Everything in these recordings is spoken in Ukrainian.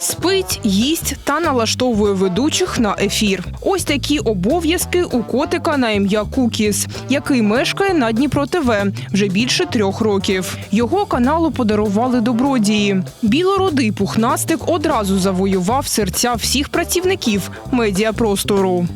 Спить, їсть та налаштовує ведучих на ефір. Ось такі обов'язки у котика на ім'я Кукіс, який мешкає на Дніпро ТВ вже більше трьох років. Його каналу подарували добродії. Білородий пухнастик одразу завоював серця всіх працівників медіапростору.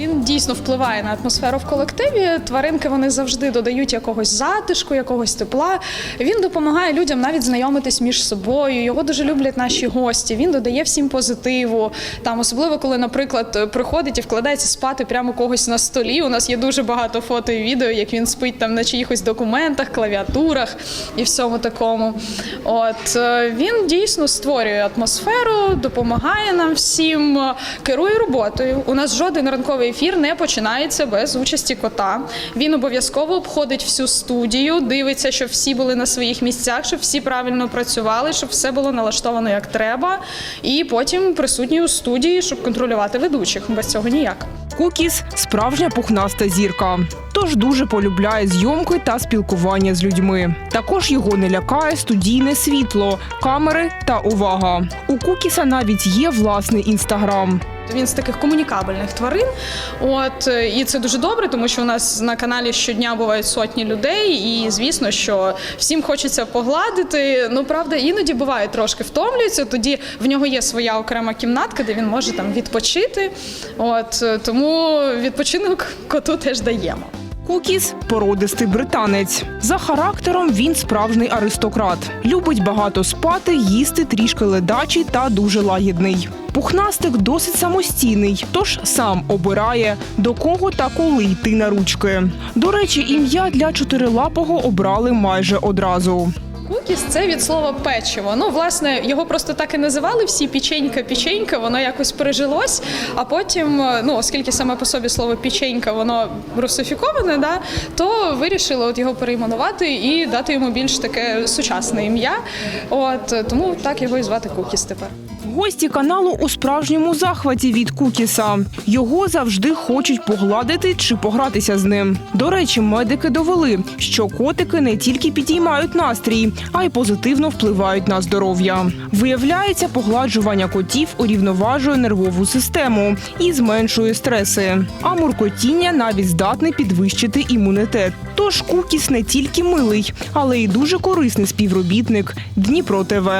Він дійсно впливає на атмосферу в колективі. Тваринки вони завжди додають якогось затишку, якогось тепла. Він допомагає людям навіть знайомитись між собою. Його дуже люблять наші гості. Він додає всім позитиву. Там, особливо, коли, наприклад, приходить і вкладається спати прямо когось на столі. У нас є дуже багато фото і відео, як він спить там на чиїхось документах, клавіатурах і всьому такому. От е, він дійсно створює атмосферу, допомагає нам всім, е, керує роботою. У нас жоден ранковий ефір не починається без участі кота. Він обов'язково обходить всю студію, дивиться, щоб всі були на своїх місцях, щоб всі правильно працювали, щоб все було налаштовано як треба. І потім присутній у студії, щоб контролювати ведучих. Без цього ніяк. Кукіс справжня пухнаста зірка. Тож дуже полюбляє зйомки та спілкування з людьми. Також його не лякає студійне світло, камери та увага. У Кукіса навіть є власний інстаграм. Він з таких комунікабельних тварин. От е, і це дуже добре, тому що у нас на каналі щодня бувають сотні людей, і звісно, що всім хочеться погладити. Ну правда, іноді буває трошки втомлюється. Тоді в нього є своя окрема кімнатка, де він може там відпочити. От е, тому відпочинок коту теж даємо. Кукіс породистий британець. За характером він справжній аристократ. Любить багато спати, їсти трішки ледачий та дуже лагідний. Пухнастик досить самостійний, тож сам обирає до кого та коли йти на ручки. До речі, ім'я для чотирилапого обрали майже одразу. Кукіс це від слова печиво. Ну, власне, його просто так і називали всі печенька, печенька, воно якось пережилось. А потім, е, ну оскільки саме по собі слово печенька, воно русифіковане, да, то вирішили от його перейменувати і дати йому більш таке сучасне ім'я. От тому так його і звати Кукіс тепер. Гості каналу у справжньому захваті від Кукіса. Його завжди хочуть погладити чи погратися з ним. До речі, медики довели, що котики не тільки підіймають настрій, а й позитивно впливають на здоров'я. Виявляється, погладжування котів урівноважує нервову систему і зменшує стреси. А муркотіння навіть здатне підвищити імунітет. Тож Кукіс не тільки милий, але й дуже корисний співробітник Дніпро ТВ.